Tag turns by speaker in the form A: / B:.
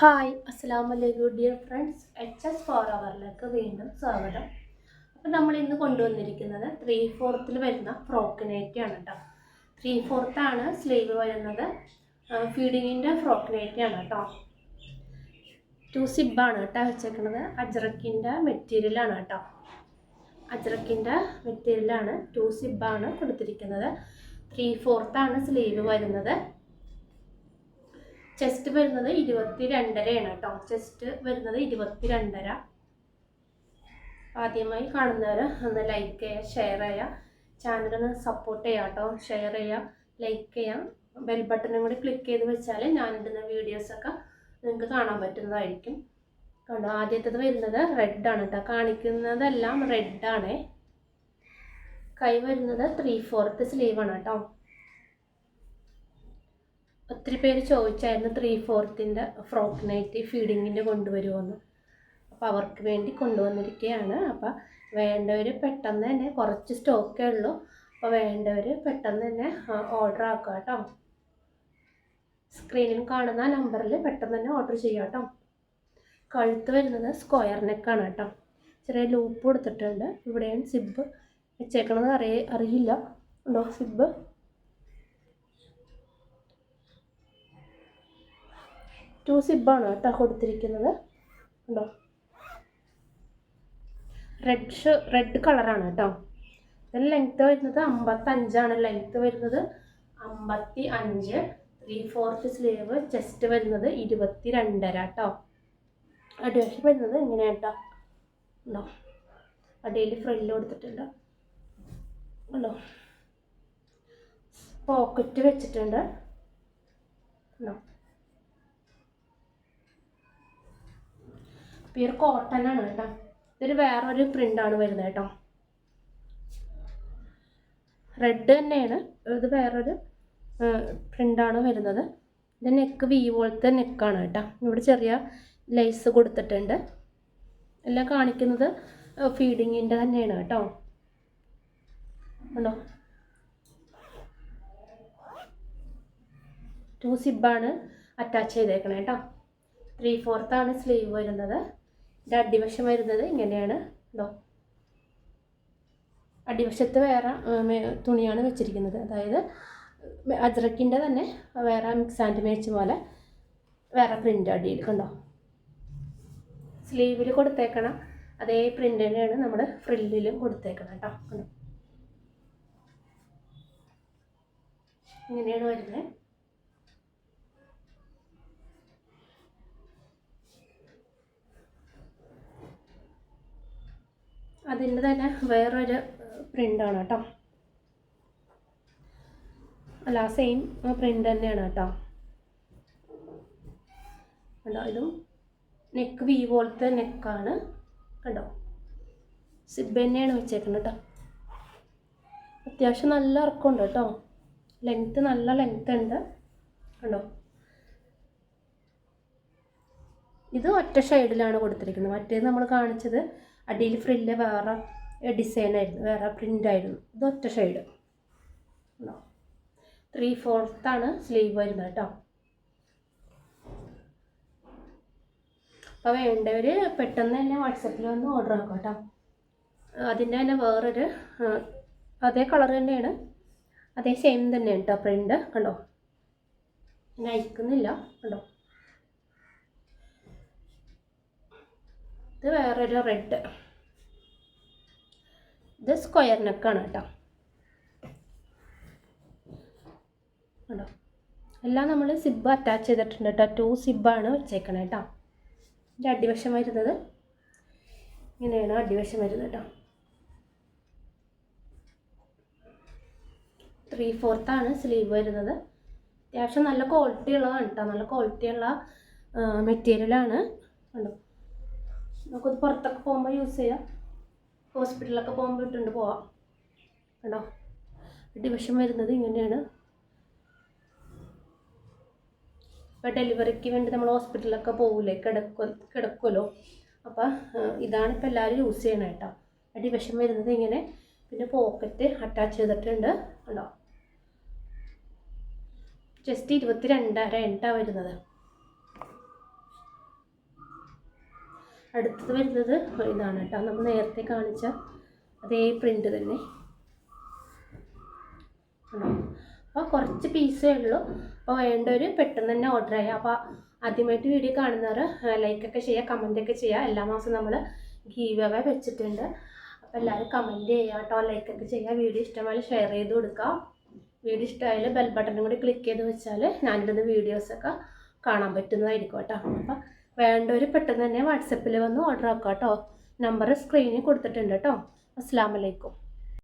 A: Hi അസ്സാം വലൈക്കും dear friends. H S four അവറിലേക്ക് വീണ്ടും സ്വാഗതം. അപ്പോൾ നമ്മൾ ഇന്ന് കൊണ്ടുവന്നിരിക്കുന്നത് ത്രീ ഫോർത്തിൽ വരുന്ന ഫ്രോക്ക് നൈറ്റി ആണ് കേട്ടോ ത്രീ ഫോർത്താണ് സ്ലീവ് വരുന്നത്. ഫീഡിങ്ങിന്റെ ഫ്രോക്ക് നൈറ്റി ആണ് കേട്ടോ ടു സിബാണ് കേട്ടോ വെച്ചേക്കുന്നത് അജ്രക്കിന്റെ മെറ്റീരിയലാണ് കേട്ടോ അജ്രക്കിന്റെ മെറ്റീരിയലാണ് ടു സിബാണ് കൊടുത്തിരിക്കുന്നത്. ത്രീ ഫോർത്താണ് സ്ലീവ് വരുന്നത്. ചെസ്റ്റ് വരുന്നത് ഇരുപത്തി രണ്ടരയാണ് കേട്ടോ. ചെസ്റ്റ് വരുന്നത് ഇരുപത്തി രണ്ടര ആദ്യമായി കാണുന്നവർ ഒന്ന് ലൈക്ക് ചെയ്യുക ഷെയർ ചെയ്യുക ചാനലൊന്ന് സപ്പോർട്ട് ചെയ്യുക കേട്ടോ. ഷെയർ ചെയ്യുക ലൈക്ക് ചെയ്യാം. ബെൽ ബട്ടണും കൂടി ക്ലിക്ക് ചെയ്ത് വെച്ചാൽ ഞാനിടുന്ന വീഡിയോസൊക്കെ നിങ്ങൾക്ക് കാണാൻ പറ്റുന്നതായിരിക്കും. കണ്ടോ? ആദ്യത്തേത് വരുന്നത് റെഡാണ് കേട്ടോ. കാണിക്കുന്നതെല്ലാം റെഡാണേ കൈ വരുന്നത് ത്രീ ഫോർത്ത് സ്ലീവാണ് കേട്ടോ. ഒത്തിരി പേര് ചോദിച്ചായിരുന്നു ത്രീ ഫോർത്തിന്റെ ഫ്രോക്ക് നൈറ്റ് ഫീഡിങ്ങിന്റെ കൊണ്ടുവരുമെന്ന് അപ്പോൾ അവർക്ക് വേണ്ടി കൊണ്ടുവന്നിരിക്കുകയാണ് അപ്പോൾ വേണ്ടവർ പെട്ടെന്ന് തന്നെ കുറച്ച് സ്റ്റോക്കേ ഉള്ളൂ. അപ്പോൾ വേണ്ടവർ പെട്ടെന്ന് തന്നെ ഓർഡർ ആക്കുക കേട്ടോ. സ്ക്രീനിൽ കാണുന്ന നമ്പറിൽ പെട്ടെന്ന് തന്നെ ഓർഡർ ചെയ്യുക കേട്ടോ. കഴുത്ത് വരുന്നത് സ്ക്വയർ നെക്കാണ് കേട്ടോ. ചെറിയ ലൂപ്പ് കൊടുത്തിട്ടുണ്ട്. ഇവിടെയാണ് സിബ് വെച്ചേക്കണത് അറിയ അറിയില്ല. ഉണ്ടോ? സിബ് ടു സിബാണ് കേട്ടോ കൊടുത്തിരിക്കുന്നത്? ഉണ്ടോ റെഡ് റെഡ് കളറാണ് കേട്ടോ. ഇതിന് ലെങ്ത്ത് വരുന്നത് അമ്പത്തഞ്ചാണ്. ലെങ്ത്ത് വരുന്നത് അമ്പത്തി അഞ്ച് ത്രീ ഫോർത്ത് സ്ലീവ് ചെസ്റ്റ് വരുന്നത് ഇരുപത്തി രണ്ടര കേട്ടോ. അടിവശം വരുന്നത് ഇങ്ങനെ കേട്ടോ. ഉണ്ടോ അടിയിൽ ഫ്രില്ല് കൊടുത്തിട്ടുണ്ട്. ഉണ്ടോ പോക്കറ്റ് വെച്ചിട്ടുണ്ട്. ഉണ്ടോ പ്യൂർ ആണ് കേട്ടോ. ഇതൊരു വേറൊരു പ്രിന്റാണ് വരുന്നത് കേട്ടോ. റെഡ് തന്നെയാണ്. ഇത് വേറൊരു പ്രിന്റാണ് വരുന്നത്. ഇത് നെക്ക് വി പോലത്തെ നെക്കാണ് കേട്ടോ. ഇവിടെ ചെറിയ ലൈസ് കൊടുത്തിട്ടുണ്ട്. എല്ലാം കാണിക്കുന്നത് ഫീഡിങ്ങിന്റെ തന്നെയാണ് കേട്ടോ. ഉണ്ടോ ടു സിബാണ് അറ്റാച്ച് ചെയ്തേക്കണേ കേട്ടോ. ത്രീ ഫോർത്താണ് സ്ലീവ് വരുന്നത്. ഇത് അടിവശം വരുന്നത് ഇങ്ങനെയാണ്. ഇതോ അടിവശത്ത് വേറെ തുണിയാണ് വെച്ചിരിക്കുന്നത്. അതായത് അജ്രക്കിന്റെ തന്നെ വേറെ മിക്സ് ആൻഡ് മേച്ച് പോലെ വേറെ പ്രിന്റ് അടിയിൽ കണ്ടോ? സ്ലീവിൽ കൊടുത്തേക്കണം. അതേ പ്രിന്റ് തന്നെയാണ് നമ്മൾ ഫ്രില്ലിലും കൊടുത്തേക്കണം കേട്ടോ കണ്ടോ? ഇങ്ങനെയാണ് വരുന്നത്. അതിന്റെ തന്നെ വേറൊരു പ്രിന്റാണ് കേട്ടോ. അല്ല സെയിം പ്രിന്റ് തന്നെയാണ് കേട്ടോ. കണ്ടോ? ഇതും നെക്ക് വി പോലത്തെ നെക്കാണ് കണ്ടോ? സിബ് തന്നെയാണ് വെച്ചേക്കുന്നത് കേട്ടോ. അത്യാവശ്യം നല്ല ഇറക്കമുണ്ട് കേട്ടോ. ലെങ്ത്ത് നല്ല ലെങ്ത്ത് ഉണ്ട്. കണ്ടോ? ഇത് ഒറ്റ ഷെയ്ഡിലാണ് കൊടുത്തിരിക്കുന്നത്. മറ്റേത് നമ്മൾ കാണിച്ചത് അടിയിൽ ഫ്രില്ല് വേറെ ഡിസൈനായിരുന്നു വേറെ പ്രിന്റായിരുന്നു ഇത് ഒറ്റ ഷെയ്ഡ് ത്രീ ഫോർത്താണ് സ്ലീവ് വരുന്നത് കേട്ടോ. അപ്പോൾ വേണ്ടവർ പെട്ടെന്ന് തന്നെ വാട്സപ്പിൽ വന്ന് ഓർഡർ ആക്കുക കേട്ടോ. അതിന്റെ തന്നെ വേറൊരു അതേ കളർ തന്നെയാണ്. അതേ സെയിം തന്നെയാണ് കേട്ടോ പ്രിന്റ് കണ്ടോ? ഞാൻ അയക്കുന്നില്ല. കണ്ടോ? ഇത് വേറൊരു റെഡ് ഇത് സ്ക്വയർ നെക്കാണ് കേട്ടോ. കേട്ടോ എല്ലാം നമ്മൾ സിബ് അറ്റാച്ച് ചെയ്തിട്ടുണ്ട് കേട്ടോ. ടു സിബാണ് വെച്ചേക്കണേ കേട്ടോ. ഇതിന്റെ അടിവശം വരുന്നത് ഇങ്ങനെയാണ് അടിവശം വരുന്നത് കേട്ടോ. ത്രീ ഫോർത്താണ് സ്ലീവ് വരുന്നത്. അത്യാവശ്യം നല്ല ക്വാളിറ്റി ഉള്ളതാണ് കേട്ടോ. നല്ല ക്വാളിറ്റി ഉള്ള മെറ്റീരിയലാണ് കണ്ടോ? നമുക്കത് പുറത്തൊക്കെ പോകുമ്പോൾ യൂസ് ചെയ്യാം. ഹോസ്പിറ്റലിലൊക്കെ പോകുമ്പോൾ ഇട്ടുകൊണ്ട് പോവാം. കണ്ടോ? ഡിവിഷൻ വരുന്നത് ഇങ്ങനെയാണ്. ഇപ്പോൾ ഡെലിവറിക്ക് വേണ്ടി നമ്മൾ ഹോസ്പിറ്റലിലൊക്കെ പോകില്ലേ കിടക്കു കിടക്കുമല്ലോ അപ്പോൾ ഇതാണ് ഇപ്പോൾ എല്ലാവരും യൂസ് ചെയ്യണം കേട്ടോ ഡിവിഷൻ വരുന്നത് ഇങ്ങനെ. പിന്നെ പോക്കറ്റ് അറ്റാച്ച് ചെയ്തിട്ടുണ്ട്. കണ്ടോ? ജസ്റ്റ് ഇരുപത്തി രണ്ടര എണ്ണ വരുന്നത്. അടുത്തത് വരുന്നത് ഇതാണ് കേട്ടോ. നമ്മൾ നേരത്തെ കാണിച്ച അതേ പ്രിന്റ് തന്നെ. അപ്പോൾ കുറച്ച് പീസേ ഉള്ളൂ. അപ്പോൾ വേണ്ടവർ പെട്ടെന്ന് തന്നെ ഓർഡർ ചെയ്യുക അപ്പോൾ ആദ്യമായിട്ട് വീഡിയോ കാണുന്നവർ ലൈക്കൊക്കെ ചെയ്യുക കമന്റൊക്കെ ചെയ്യുക എല്ലാ മാസവും നമ്മൾ ഗീവ് അവേ വെച്ചിട്ടുണ്ട്. അപ്പോൾ എല്ലാവരും കമന്റ് ചെയ്യുക കേട്ടോ. ലൈക്കൊക്കെ ചെയ്യുക വീഡിയോ ഇഷ്ടമായി ഷെയർ ചെയ്ത് കൊടുക്കുക വീഡിയോ ഇഷ്ടമായാൽ ബെൽ ബട്ടണും കൂടി ക്ലിക്ക് ചെയ്ത് വെച്ചാൽ ഞാനിടുന്ന വീഡിയോസൊക്കെ കാണാൻ പറ്റുന്നതായിരിക്കും കേട്ടോ. അപ്പം വേണ്ടവർ പെട്ടെന്ന് തന്നെ വാട്സപ്പിൽ വന്ന് ഓർഡർ ആക്കാം കേട്ടോ നമ്പർ സ്ക്രീനിൽ കൊടുത്തിട്ടുണ്ട് കേട്ടോ അസ്സാം വലൈക്കും